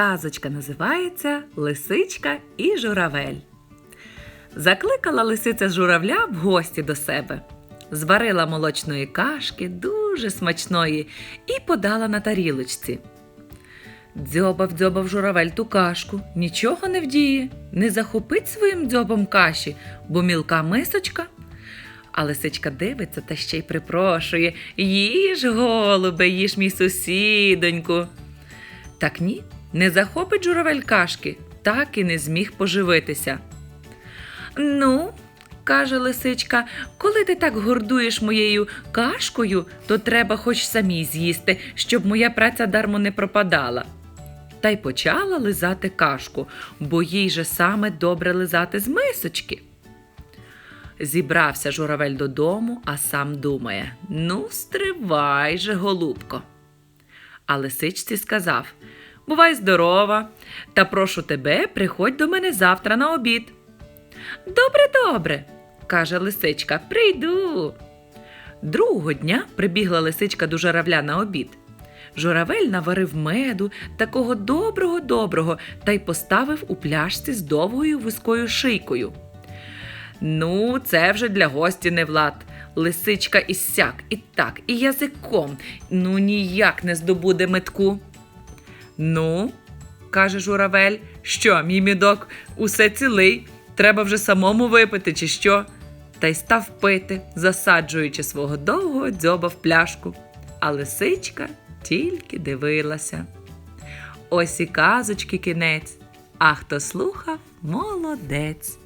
казочка називається Лисичка і журавель. Закликала лисиця журавля в гості до себе. Зварила молочної кашки, дуже смачної, і подала на тарілочці. Дзьобав дзьобав журавель ту кашку, нічого не вдіє, не захопить своїм дзьобом каші, бо мілка мисочка. А лисичка дивиться та ще й припрошує Їж, голубе, їж мій сусідоньку. Так ні, не захопить журавель кашки, так і не зміг поживитися. Ну, каже лисичка, коли ти так гордуєш моєю кашкою, то треба хоч самій з'їсти, щоб моя праця дармо не пропадала. Та й почала лизати кашку, бо їй же саме добре лизати з мисочки. Зібрався журавель додому, а сам думає: ну, стривай же, голубко. А лисичці сказав: Бувай здорова, та прошу тебе, приходь до мене завтра на обід. Добре, добре, каже лисичка, прийду. Другого дня прибігла лисичка до журавля на обід. Журавель наварив меду, такого доброго доброго, та й поставив у пляшці з довгою вузькою шийкою. Ну, це вже для гості не влад. Лисичка і сяк, і так, і язиком. Ну ніяк не здобуде метку. Ну, каже журавель, що, мій мідок, усе цілий, треба вже самому випити, чи що? Та й став пити, засаджуючи свого довгого дзьоба в пляшку. А лисичка тільки дивилася. Ось і казочки кінець. А хто слухав, молодець.